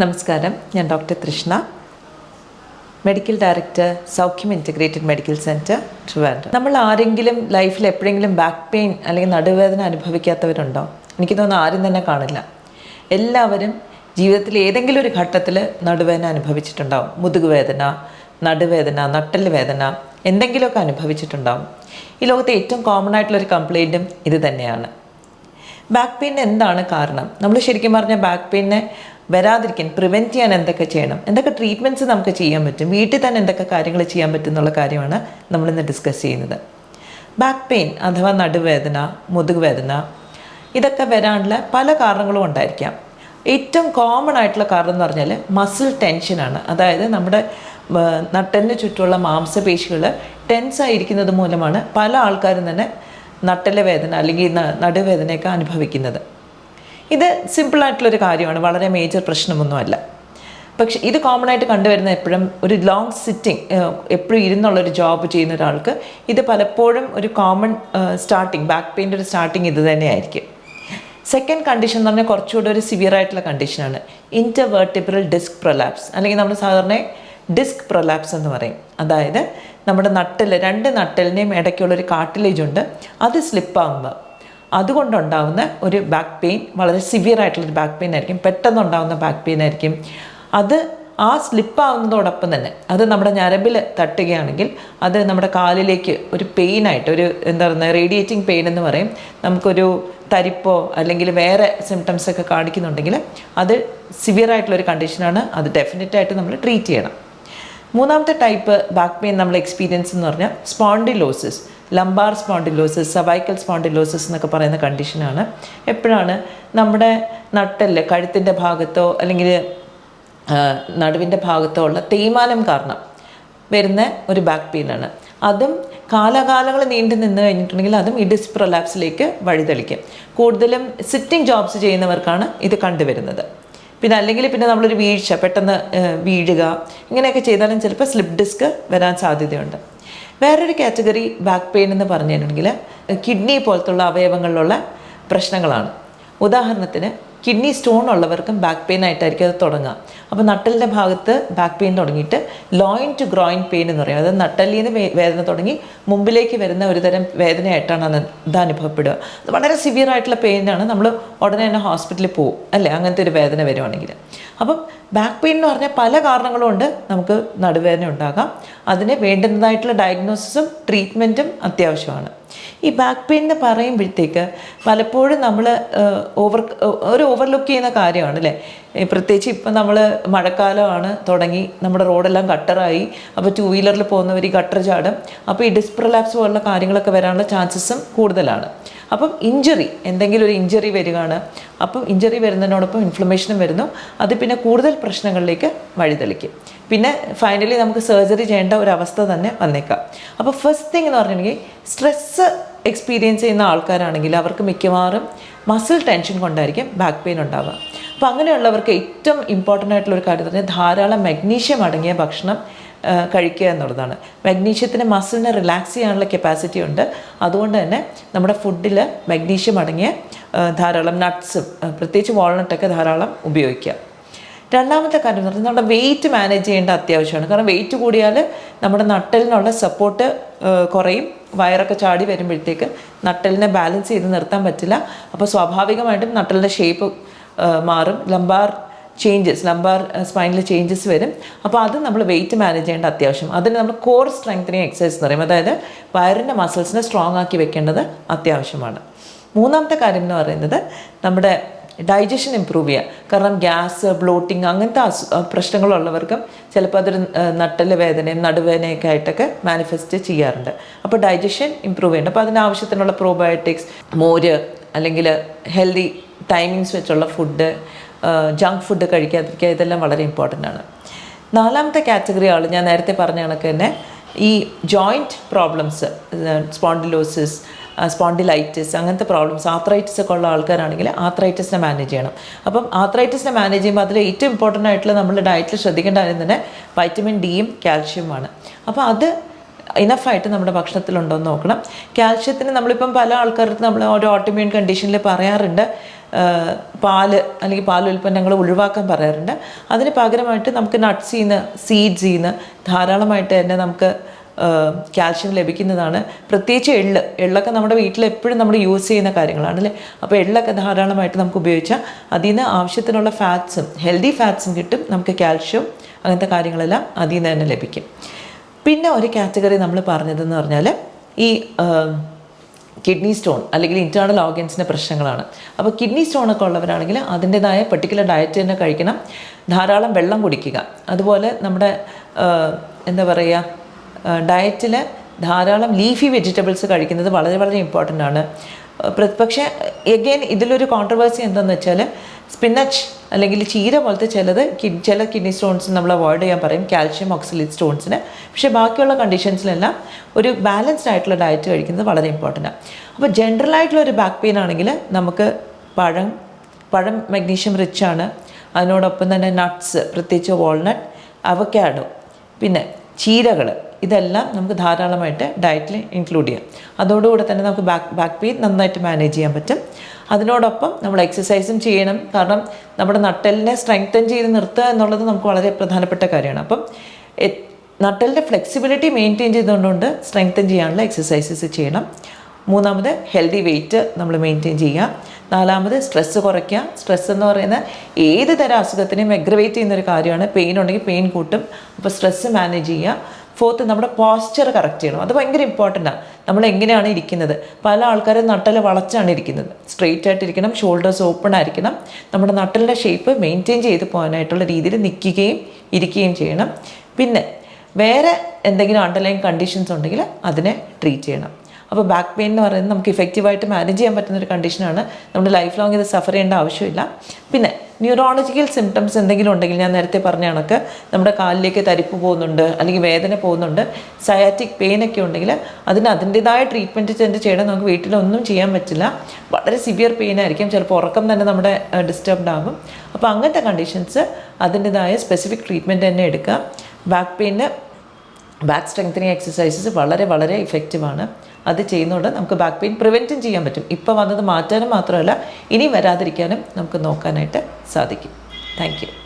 നമസ്കാരം. ഞാൻ doctor Trishna. Medical director Soukhyam integrated medical centre Trivandrum. നമ്മൾ ആരെങ്കിലും ലൈഫിൽ എപ്പോഴെങ്കിലും ബാക്ക് പെയിൻ അല്ലെങ്കിൽ നടുവേദന അനുഭവിക്കാത്തവരുണ്ടോ? എനിക്ക് തോന്നുന്നു ആരും തന്നെ കാണില്ല. എല്ലാവരും ജീവിതത്തിൽ ഏതെങ്കിലും ഒരു ഘട്ടത്തിൽ നടുവേദന അനുഭവിച്ചിട്ടുണ്ടാവും. മുതുകുവേദന നടുവേദന നട്ടൽ വേദന എന്തെങ്കിലുമൊക്കെ അനുഭവിച്ചിട്ടുണ്ടാവും. ഈ ലോകത്തെ ഏറ്റവും കോമൺ ആയിട്ടുള്ളൊരു കംപ്ലൈന്റും ഇത് തന്നെയാണ്. ബാക്ക് പെയിൻ എന്താണ് കാരണം? നമ്മൾ ശരിക്കും പറഞ്ഞാൽ ബാക്ക് പെയിനെ വരാതിരിക്കാൻ പ്രിവെന്റ് ചെയ്യാൻ എന്തൊക്കെ ചെയ്യണം? എന്തൊക്കെ ട്രീറ്റ്മെന്റ്സ് നമുക്ക് ചെയ്യാൻ പറ്റും? വീട്ടിൽ തന്നെ എന്തൊക്കെ കാര്യങ്ങൾ ചെയ്യാൻ പറ്റും എന്നുള്ള കാര്യമാണ് നമ്മളിന്ന് ഡിസ്കസ് ചെയ്യുന്നത്. ബാക്ക് പെയിൻ അഥവാ നടുവേദന മുതുകുവേദന ഇതൊക്കെ വരാനുള്ള പല കാരണങ്ങളും ഉണ്ടായിരിക്കാം. ഏറ്റവും കോമൺ ആയിട്ടുള്ള കാരണം എന്ന് പറഞ്ഞാൽ മസിൽ ടെൻഷനാണ് അതായത് നമ്മുടെ നട്ടലിന് ചുറ്റുമുള്ള മാംസപേശികൾ ടെൻസ് ആയിരിക്കുന്നത് മൂലമാണ് പല ആൾക്കാരും തന്നെ നട്ടലെ വേദന അല്ലെങ്കിൽ നടുവേദനയൊക്കെ അനുഭവിക്കുന്നത്. ഇത് സിമ്പിളായിട്ടുള്ളൊരു കാര്യമാണ്. വളരെ മേജർ പ്രശ്നമൊന്നുമല്ല. പക്ഷെ ഇത് കോമൺ ആയിട്ട് കണ്ടുവരുന്ന എപ്പോഴും ഒരു ലോങ് സിറ്റിംഗ് എപ്പോഴും ഇരുന്നുള്ളൊരു ജോബ് ചെയ്യുന്ന ഒരാൾക്ക് ഇത് പലപ്പോഴും ഒരു കോമൺ സ്റ്റാർട്ടിങ് ബാക്ക് പെയിന്റെ ഒരു സ്റ്റാർട്ടിങ് ഇത് തന്നെയായിരിക്കും. സെക്കൻഡ് കണ്ടീഷൻ എന്ന് പറഞ്ഞാൽ കുറച്ചുകൂടെ ഒരു സിവിയർ ആയിട്ടുള്ള കണ്ടീഷനാണ് ഇന്റർവേർട്ടിബ്രൽ ഡിസ്ക് പ്രൊലാപ്സ് അല്ലെങ്കിൽ നമ്മൾ സാധാരണ ഡിസ്ക് പ്രൊലാപ്സ് എന്ന് പറയും. അതായത് നമ്മുടെ നട്ടൽ രണ്ട് നട്ടലിനെയും ഇടയ്ക്കുള്ളൊരു കാട്ടിലേജ് ഉണ്ട്. അത് സ്ലിപ്പാകുമ്പോൾ അതുകൊണ്ടുണ്ടാകുന്ന ഒരു ബാക്ക് പെയിൻ വളരെ സിവിയർ ആയിട്ടുള്ളൊരു ബാക്ക് പെയിൻ ആയിരിക്കും. പെട്ടെന്നുണ്ടാകുന്ന ബാക്ക് പെയിൻ ആയിരിക്കും. അത് ആ സ്ലിപ്പാവുന്നതോടൊപ്പം തന്നെ അത് നമ്മുടെ ഞരമ്പിൽ തട്ടുകയാണെങ്കിൽ അത് നമ്മുടെ കാലിലേക്ക് ഒരു പെയിനായിട്ട് ഒരു എന്താ പറയുക റേഡിയേറ്റിംഗ് പെയിൻ എന്ന് പറയും. നമുക്കൊരു തരിപ്പോ അല്ലെങ്കിൽ വേറെ സിംറ്റംസ് ഒക്കെ കാണിക്കുന്നുണ്ടെങ്കിൽ അത് സിവിയർ ആയിട്ടുള്ളൊരു കണ്ടീഷനാണ് അത് ഡെഫിനറ്റായിട്ട് നമ്മൾ ട്രീറ്റ് ചെയ്യണം. മൂന്നാമത്തെ ടൈപ്പ് ബാക്ക് പെയിൻ നമ്മൾ എക്സ്പീരിയൻസ് എന്ന് പറഞ്ഞാൽ spondylosis lumbar spondylosis cervical spondylosis എന്നൊക്കെ പറയുന്ന കണ്ടീഷനാണ് എപ്പോഴാണ് നമ്മുടെ നട്ടൽ കഴുത്തിന്റെ ഭാഗത്തോ അല്ലെങ്കിൽ നടുവിന്റെ ഭാഗത്തോ ഉള്ള തേയ്മാനം കാരണം വരുന്ന ഒരു ബാക്ക് പെയിനാണ് അതും കാലകാലങ്ങൾ നീണ്ടു നിന്ന് കഴിഞ്ഞിട്ടുണ്ടെങ്കിൽ അതും ഈ ഡിസ്ക് പ്രൊലാപ്സിലേക്ക് വഴിതെളിക്കും. കൂടുതലും സിറ്റിംഗ് ജോബ്സ് ചെയ്യുന്നവർക്കാണ് ഇത് കണ്ടുവരുന്നത്. പിന്നെ അല്ലെങ്കിൽ പിന്നെ നമ്മളൊരു വീഴ്ച പെട്ടെന്ന് വീഴുക ഇങ്ങനെയൊക്കെ ചെയ്താലും ചിലപ്പോൾ സ്ലിപ്പ് ഡിസ്ക് വരാൻ സാധ്യതയുണ്ട്. വേറൊരു കാറ്റഗറി ബാക്ക് പെയിൻ എന്ന് പറഞ്ഞിട്ടുണ്ടെങ്കിൽ കിഡ്നി പോലത്തുള്ള അവയവങ്ങളിലുള്ള പ്രശ്നങ്ങളാണ്. ഉദാഹരണത്തിന് കിഡ്നി സ്റ്റോൺ ഉള്ളവർക്കും ബാക്ക് പെയിൻ ആയിട്ടായിരിക്കും അത് തുടങ്ങുക. അപ്പോൾ നട്ടലിന്റെ ഭാഗത്ത് ബാക്ക് പെയിൻ തുടങ്ങിയിട്ട് ലോയിൻ ടു ഗ്രോയിൻ പെയിൻ എന്ന് പറയും. അതായത് നട്ടലിൽ നിന്ന് വേദന തുടങ്ങി മുമ്പിലേക്ക് വരുന്ന ഒരു തരം വേദനയായിട്ടാണ് അത് ഇത് അനുഭവപ്പെടുക അത് വളരെ സിവിയർ ആയിട്ടുള്ള പെയിനാണ് നമ്മൾ ഉടനെ തന്നെ ഹോസ്പിറ്റലിൽ പോകും അല്ലേ? അങ്ങനത്തെ ഒരു വേദന വരുവാണെങ്കിൽ. അപ്പം ബാക്ക് പെയിൻ എന്ന് പറഞ്ഞാൽ പല കാരണങ്ങളും ഉണ്ട്. നമുക്ക് നടുവേദന ഉണ്ടാകാം. അതിന് വേണ്ടുന്നതായിട്ടുള്ള ഡയഗ്നോസിസും ട്രീറ്റ്മെന്റും അത്യാവശ്യമാണ്. ഈ ബാക്ക് പെയിൻ എന്ന് പറയുമ്പോഴത്തേക്ക് പലപ്പോഴും നമ്മൾ ഓവർ ഒരു ഓവർലുക്ക് ചെയ്യുന്ന കാര്യമാണ് അല്ലേ? പ്രത്യേകിച്ച് ഇപ്പം നമ്മൾ മഴക്കാലമാണ് തുടങ്ങി നമ്മുടെ റോഡെല്ലാം ഗട്ടറായി അപ്പോൾ ടു വീലറിൽ പോകുന്നവർ ഈ ഗട്ടർ ചാടും. അപ്പോൾ ഈ ഡിസ്പ്രലാപ്സ് പോലുള്ള കാര്യങ്ങളൊക്കെ വരാനുള്ള ചാൻസസും കൂടുതലാണ്. അപ്പം ഇഞ്ചറി എന്തെങ്കിലും ഒരു ഇഞ്ചറി വരികയാണ്. അപ്പം ഇഞ്ചറി വരുന്നതിനോടൊപ്പം ഇൻഫ്ലമേഷനും വരുന്നു. അത് പിന്നെ കൂടുതൽ പ്രശ്നങ്ങളിലേക്ക് വഴിതെളിക്കും. പിന്നെ ഫൈനലി നമുക്ക് സർജറി ചെയ്യേണ്ട ഒരു അവസ്ഥ തന്നെ വന്നേക്കാം. അപ്പോൾ ഫസ്റ്റ് തിങ് എന്ന് പറഞ്ഞിട്ടുണ്ടെങ്കിൽ സ്ട്രെസ്സ് എക്സ്പീരിയൻസ് ചെയ്യുന്ന ആൾക്കാരാണെങ്കിൽ അവർക്ക് മിക്കവാറും മസിൽ ടെൻഷൻ കൊണ്ടായിരിക്കും ബാക്ക് പെയിൻ ഉണ്ടാവുക. അപ്പോൾ അങ്ങനെയുള്ളവർക്ക് ഏറ്റവും ഇമ്പോർട്ടന്റ് ആയിട്ടുള്ള ഒരു കാര്യം തന്നെ ധാരാളം മഗ്നീഷ്യം അടങ്ങിയ ഭക്ഷണം കഴിക്കുക എന്നുള്ളതാണ്. മഗ്നീഷ്യത്തിന് മസിലിനെ റിലാക്സ് ചെയ്യാനുള്ള കപ്പാസിറ്റി ഉണ്ട്. അതുകൊണ്ട് തന്നെ നമ്മുടെ ഫുഡിൽ മഗ്നീഷ്യം അടങ്ങിയ ധാരാളം നട്ട്സും പ്രത്യേകിച്ച് വാൾനട്ടൊക്കെ ധാരാളം ഉപയോഗിക്കുക. രണ്ടാമത്തെ കാര്യം എന്ന് പറഞ്ഞാൽ നമ്മുടെ വെയിറ്റ് മാനേജ് ചെയ്യേണ്ട അത്യാവശ്യമാണ്. കാരണം വെയിറ്റ് കൂടിയാൽ നമ്മുടെ നട്ടലിനുള്ള സപ്പോർട്ട് കുറയും. വയറൊക്കെ ചാടി വരുമ്പോഴത്തേക്ക് നട്ടലിനെ ബാലൻസ് ചെയ്ത് നിർത്താൻ പറ്റില്ല. അപ്പോൾ സ്വാഭാവികമായിട്ടും നട്ടലിന്റെ ഷേപ്പ് മാറും. ലംബാർ ചേഞ്ചസ് ലംബർ സ്പൈനിൽ ചേഞ്ചസ് വരും. അപ്പോൾ അത് നമ്മൾ വെയിറ്റ് മാനേജ് ചെയ്യേണ്ട അത്യാവശ്യം. അതിന് നമ്മൾ കോർ സ്ട്രെങ്തനിങ് എക്സസൈസ് എന്ന് പറയും. അതായത് വയറിന്റെ മസിൽസിനെ സ്ട്രോങ് ആക്കി വെക്കേണ്ടത് അത്യാവശ്യമാണ്. മൂന്നാമത്തെ കാര്യം എന്ന് പറയുന്നത് നമ്മുടെ ഡൈജഷൻ ഇമ്പ്രൂവ് ചെയ്യുക കാരണം ഗ്യാസ് ബ്ലോട്ടിങ് അങ്ങനത്തെ അസു പ്രശ്നങ്ങളുള്ളവർക്കും ചിലപ്പോൾ അതൊരു നട്ടൽ വേദനയും നടുവേദനയൊക്കെ ആയിട്ടൊക്കെ മാനിഫെസ്റ്റ് ചെയ്യാറുണ്ട്. അപ്പോൾ ഡൈജഷൻ ഇമ്പ്രൂവ് ചെയ്യണം. അപ്പോൾ അതിനാവശ്യത്തിനുള്ള പ്രോബയോട്ടിക്സ് മോര് അല്ലെങ്കിൽ ഹെൽത്തി ടൈമിങ്സ് വെച്ചുള്ള ഫുഡ് ജങ്ക് ഫുഡ് കഴിക്കാതിരിക്കുക ഇതെല്ലാം വളരെ ഇമ്പോർട്ടന്റ് ആണ്. നാലാമത്തെ കാറ്റഗറി ആൾ ഞാൻ നേരത്തെ പറഞ്ഞ കണക്ക് തന്നെ ഈ ജോയിന്റ് പ്രോബ്ലംസ് സ്പോണ്ടിലോസിസ് സ്പോണ്ടിലൈറ്റിസ് അങ്ങനത്തെ പ്രോബ്ലംസ് ആത്രൈറ്റിസ് ഒക്കെ ഉള്ള ആൾക്കാരാണെങ്കിൽ ആത്രൈറ്റിസിനെ മാനേജ് ചെയ്യണം. അപ്പം ആത്രൈറ്റിസിനെ മാനേജ് ചെയ്യുമ്പോൾ അതിൽ ഏറ്റവും ഇമ്പോർട്ടന്റ് ആയിട്ടുള്ള നമ്മുടെ ഡയറ്റിൽ ശ്രദ്ധിക്കേണ്ട കാര്യം തന്നെ വൈറ്റമിൻ ഡിയും കാൽഷ്യവുമാണ് അപ്പോൾ അത് ഇനഫായിട്ട് നമ്മുടെ ഭക്ഷണത്തിലുണ്ടോ എന്ന് നോക്കണം. കാൽഷ്യത്തിന് നമ്മളിപ്പം പല ആൾക്കാർക്ക് നമ്മൾ ഒരു ഓട്ടോമ്യൂൺ കണ്ടീഷനിൽ പറയാറുണ്ട്. പാൽ അല്ലെങ്കിൽ പാലുൽപ്പന്നങ്ങൾ ഒഴിവാക്കാൻ പറയാറുണ്ട്. അതിന് പകരമായിട്ട് നമുക്ക് നട്ട്സിൽ നിന്ന് സീഡ്സിൽ നിന്ന് ധാരാളമായിട്ട് തന്നെ നമുക്ക് കാൽഷ്യം ലഭിക്കുന്നതാണ്. പ്രത്യേകിച്ച് എള്ള് എള്ളൊക്കെ നമ്മുടെ വീട്ടിൽ എപ്പോഴും നമ്മൾ യൂസ് ചെയ്യുന്ന കാര്യങ്ങളാണ് അല്ലേ? അപ്പോൾ എള്ളൊക്കെ ധാരാളമായിട്ട് നമുക്ക് ഉപയോഗിച്ചാൽ അതിൽ നിന്ന് ആവശ്യത്തിനുള്ള ഫാറ്റ്സും ഹെൽത്തി ഫാറ്റ്സും കിട്ടും. നമുക്ക് കാൽഷ്യം അങ്ങനത്തെ കാര്യങ്ങളെല്ലാം അതിൽ നിന്ന് തന്നെ ലഭിക്കും. പിന്നെ ഒരു കാറ്റഗറി നമ്മൾ പറഞ്ഞതെന്ന് പറഞ്ഞാൽ ഈ കിഡ്നി സ്റ്റോൺ അല്ലെങ്കിൽ ഇന്റേർണൽ ഓർഗൻസിന്റെ പ്രശ്നങ്ങളാണ്. അപ്പോൾ കിഡ്നി സ്റ്റോൺ ഒക്കെ ഉള്ളവരാണെങ്കിൽ അതിന്റെതായ പെർട്ടിക്കുലർ ഡയറ്റ് തന്നെ കഴിക്കണം. ധാരാളം വെള്ളം കുടിക്കുക. അതുപോലെ നമ്മുടെ എന്താ പറയുക ഡയറ്റിൽ ധാരാളം ലീഫി വെജിറ്റബിൾസ് കഴിക്കുന്നത് വളരെ വളരെ ഇമ്പോർട്ടന്റ് ആണ്. പക്ഷേ എഗെയിൻ ഇതിലൊരു കോൺട്രവേഴ്സി എന്താണെന്ന് വെച്ചാൽ സ്പിനച്ച് അല്ലെങ്കിൽ ചീര പോലത്തെ ചിലത് കി- ചില കിഡ്നി സ്റ്റോൺസ് നമ്മൾ അവോയ്ഡ് ചെയ്യാൻ പറയും കാൽഷ്യം ഓക്സിലേറ്റ് സ്റ്റോൺസിന്. പക്ഷേ ബാക്കിയുള്ള കണ്ടീഷൻസിലെല്ലാം ഒരു ബാലൻസ്ഡ് ആയിട്ടുള്ള ഡയറ്റ് കഴിക്കുന്നത് വളരെ ഇമ്പോർട്ടന്റ് ആണ് അപ്പോൾ ജനറൽ ആയിട്ടുള്ള ഒരു ബാക്ക് പെയിൻ ആണെങ്കിൽ നമുക്ക് പഴം പഴം മഗ്നീഷ്യം റിച്ച് ആണ്. അതിനോടൊപ്പം തന്നെ നട്ട്സ് പ്രത്യേകിച്ച് വാൾനട്ട് അവക്കാഡോ പിന്നെ ചീരകൾ ഇതെല്ലാം നമുക്ക് ധാരാളമായിട്ട് ഡയറ്റിൽ ഇൻക്ലൂഡ് ചെയ്യാം. അതോടുകൂടെ തന്നെ നമുക്ക് ബാക്ക് ബാക്ക് പെയിൻ നന്നായിട്ട് മാനേജ് ചെയ്യാൻ പറ്റും. അതിനോടൊപ്പം നമ്മൾ എക്സസൈസും ചെയ്യണം. കാരണം നമ്മുടെ നട്ടലിനെ സ്ട്രെങ്തൻ ചെയ്ത് നിർത്തുക എന്നുള്ളത് നമുക്ക് വളരെ പ്രധാനപ്പെട്ട കാര്യമാണ്. അപ്പം നട്ടലിന്റെ ഫ്ലെക്സിബിലിറ്റി മെയിന്റെയിൻ ചെയ്തുകൊണ്ടുകൊണ്ട് സ്ട്രെങ്തൻ ചെയ്യാനുള്ള എക്സസൈസസ് ചെയ്യണം. മൂന്നാമത് ഹെൽത്തി വെയിറ്റ് നമ്മൾ മെയിന്റെയിൻ ചെയ്യുക. നാലാമത് സ്ട്രെസ്സ് കുറയ്ക്കുക. സ്ട്രെസ് എന്ന് പറയുന്ന ഏത് തരം അസുഖത്തിനെയും എഗ്രവേറ്റ് ചെയ്യുന്ന ഒരു കാര്യമാണ്. പെയിൻ ഉണ്ടെങ്കിൽ പെയിൻ കൂട്ടും. അപ്പോൾ സ്ട്രെസ്സ് മാനേജ് ചെയ്യുക. ഫോർത്ത് നമ്മുടെ പോസ്ചർ കറക്റ്റ് ചെയ്യണം. അത് ഭയങ്കര ഇമ്പോർട്ടന്റ് ആണ് നമ്മൾ എങ്ങനെയാണ് ഇരിക്കുന്നത്? പല ആൾക്കാരും നട്ടൽ വളച്ചാണ് ഇരിക്കുന്നത്. സ്ട്രെയിറ്റ് ആയിട്ടിരിക്കണം ഷോൾഡേഴ്സ് ഓപ്പൺ ആയിരിക്കണം. നമ്മുടെ നട്ടലിന്റെ ഷേപ്പ് മെയിന്റെയിൻ ചെയ്ത് പോകാനായിട്ടുള്ള രീതിയിൽ നിൽക്കുകയും ഇരിക്കുകയും ചെയ്യണം. പിന്നെ വേറെ എന്തെങ്കിലും അണ്ടർലൈൻ കണ്ടീഷൻസ് ഉണ്ടെങ്കിൽ അതിനെ ട്രീറ്റ് ചെയ്യണം. അപ്പോൾ ബാക്ക് പെയിൻ എന്ന് പറയുന്നത് നമുക്ക് ഇഫക്റ്റീവായിട്ട് മാനേജ് ചെയ്യാൻ പറ്റുന്ന ഒരു കണ്ടീഷനാണ് നമ്മൾ ലൈഫ് ലോങ് ഇത് സഫർ ചെയ്യേണ്ട ആവശ്യമില്ല. പിന്നെ ന്യൂറോളജിക്കൽ സിംറ്റംസ് എന്തെങ്കിലും ഉണ്ടെങ്കിൽ ഞാൻ നേരത്തെ പറഞ്ഞ കണക്ക് നമ്മുടെ കാലിലേക്ക് തരിപ്പ് പോകുന്നുണ്ട് അല്ലെങ്കിൽ വേദന പോകുന്നുണ്ട് സയാറ്റിക് പെയിൻ ഒക്കെ ഉണ്ടെങ്കിൽ അതിന് അതിന്റെതായ ട്രീറ്റ്മെന്റ് ചെന്ന് ചെയ്യണം. നമുക്ക് വീട്ടിലൊന്നും ചെയ്യാൻ പറ്റില്ല. വളരെ സിവിയർ പെയിൻ ആയിരിക്കും. ചിലപ്പോൾ ഉറക്കം തന്നെ നമ്മുടെ ഡിസ്റ്റർബ്ഡ് ആകും. അപ്പോൾ അങ്ങനത്തെ കണ്ടീഷൻസ് അതിന്റെതായ സ്പെസിഫിക് ട്രീറ്റ്മെന്റ് തന്നെ എടുക്കുക. ബാക്ക് പെയിന് ബാക്ക് സ്ട്രെങ്തനിങ് എക്സസൈസസ് വളരെ വളരെ ഇഫക്റ്റീവാണ് അത് ചെയ്യുന്നതുകൊണ്ട് നമുക്ക് ബാക്ക് പെയിൻ പ്രിവെന്റും ചെയ്യാൻ പറ്റും. ഇപ്പോൾ വന്നത് മാറ്റാനും മാത്രമല്ല ഇനി വരാതിരിക്കാനും നമുക്ക് നോക്കാനായിട്ട് സാധിക്കും. താങ്ക്